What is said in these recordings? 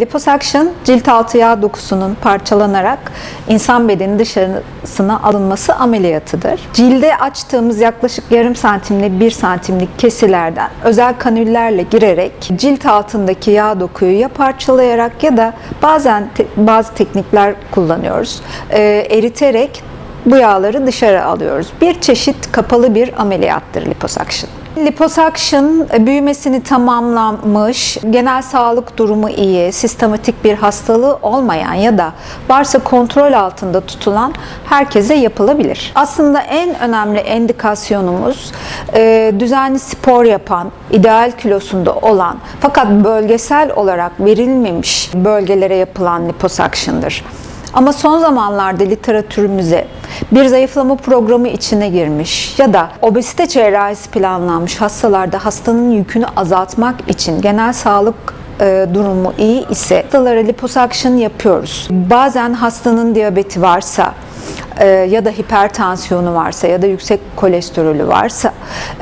Liposuction, cilt altı yağ dokusunun parçalanarak insan bedeni dışarısına alınması ameliyatıdır. Cilde açtığımız yaklaşık yarım santimle bir santimlik kesilerden özel kanüllerle girerek cilt altındaki yağ dokuyu ya parçalayarak ya da bazen te- bazı teknikler kullanıyoruz. Ee, eriterek bu yağları dışarı alıyoruz. Bir çeşit kapalı bir ameliyattır liposuction. Liposuction e, büyümesini tamamlamış, genel sağlık durumu iyi, sistematik bir hastalığı olmayan ya da varsa kontrol altında tutulan herkese yapılabilir. Aslında en önemli endikasyonumuz e, düzenli spor yapan, ideal kilosunda olan fakat bölgesel olarak verilmemiş bölgelere yapılan liposuction'dır. Ama son zamanlarda literatürümüze bir zayıflama programı içine girmiş ya da obezite cerrahisi planlanmış hastalarda hastanın yükünü azaltmak için genel sağlık e, durumu iyi ise hastalara liposuction yapıyoruz. Bazen hastanın diyabeti varsa ya da hipertansiyonu varsa ya da yüksek kolesterolü varsa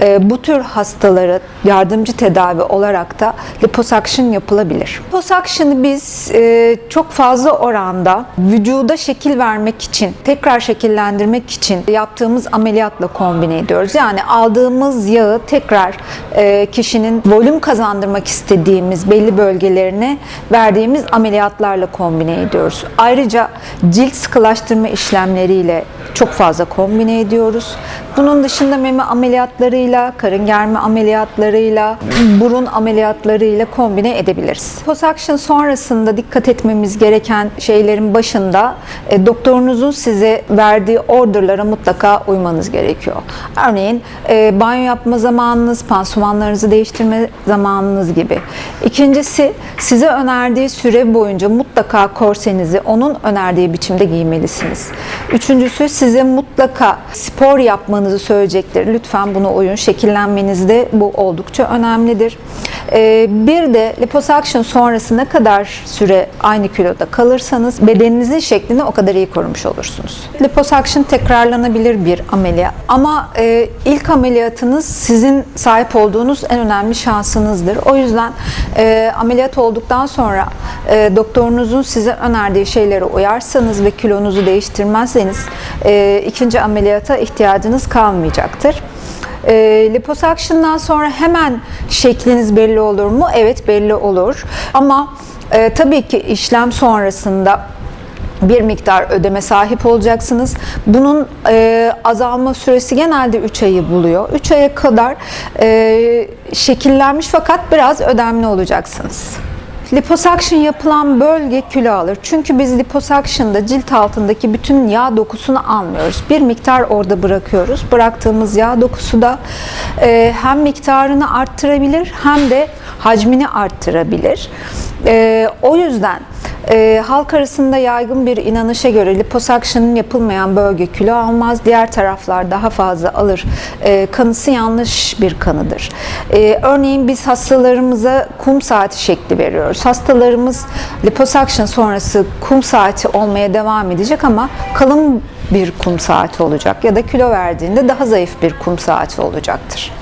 e, bu tür hastalara yardımcı tedavi olarak da liposuction yapılabilir. Liposuction'ı biz e, çok fazla oranda vücuda şekil vermek için, tekrar şekillendirmek için yaptığımız ameliyatla kombine ediyoruz. Yani aldığımız yağı tekrar e, kişinin volüm kazandırmak istediğimiz belli bölgelerine verdiğimiz ameliyatlarla kombine ediyoruz. Ayrıca cilt sıkılaştırma işlemleriyle çok fazla kombine ediyoruz. Bunun dışında meme ameliyatlarıyla, karın germe ameliyatlarıyla, burun ameliyatlarıyla kombine edebiliriz. Liposuction sonrasında dikkat etmemiz gereken şeylerin başında e, doktorunuzun size verdiği orderlara mutlaka uymanız gerekiyor. Örneğin e, banyo yapma zamanınız, pansumanlarınızı değiştirme zamanınız gibi. İkincisi size önerdiği süre boyunca mutlaka korsenizi onun önerdiği biçimde giymelisiniz. Üçüncüsü size mutlaka spor yapmanızı söyleyecektir. Lütfen buna uyun. Şekillenmenizde bu oldukça önemlidir. Ee, bir de liposuction sonrası ne kadar süre aynı kiloda kalırsanız bedeninizin şeklini o kadar iyi korumuş olursunuz. Liposuction tekrarlanabilir bir ameliyat ama e, ilk ameliyatınız sizin sahip olduğunuz en önemli şansınızdır. O yüzden e, ameliyat olduktan sonra e, doktorunuzun size önerdiği şeylere uyarsanız ve kilonuzu değiştirmezseniz ikinci ameliyata ihtiyacınız kalmayacaktır. E, liposuction'dan sonra hemen şekliniz belli olur mu? Evet belli olur. Ama e, tabii ki işlem sonrasında bir miktar ödeme sahip olacaksınız. Bunun e, azalma süresi genelde 3 ayı buluyor. 3 aya kadar e, şekillenmiş fakat biraz ödemli olacaksınız. Liposuction yapılan bölge kilo alır. Çünkü biz liposuction'da cilt altındaki bütün yağ dokusunu almıyoruz. Bir miktar orada bırakıyoruz. Bıraktığımız yağ dokusu da e, hem miktarını arttırabilir hem de hacmini arttırabilir. E, o yüzden e, halk arasında yaygın bir inanışa göre liposuction'ın yapılmayan bölge kilo almaz, diğer taraflar daha fazla alır. E, kanısı yanlış bir kanıdır. E, örneğin biz hastalarımıza kum saati şekli veriyoruz. Hastalarımız liposuction sonrası kum saati olmaya devam edecek ama kalın bir kum saati olacak ya da kilo verdiğinde daha zayıf bir kum saati olacaktır.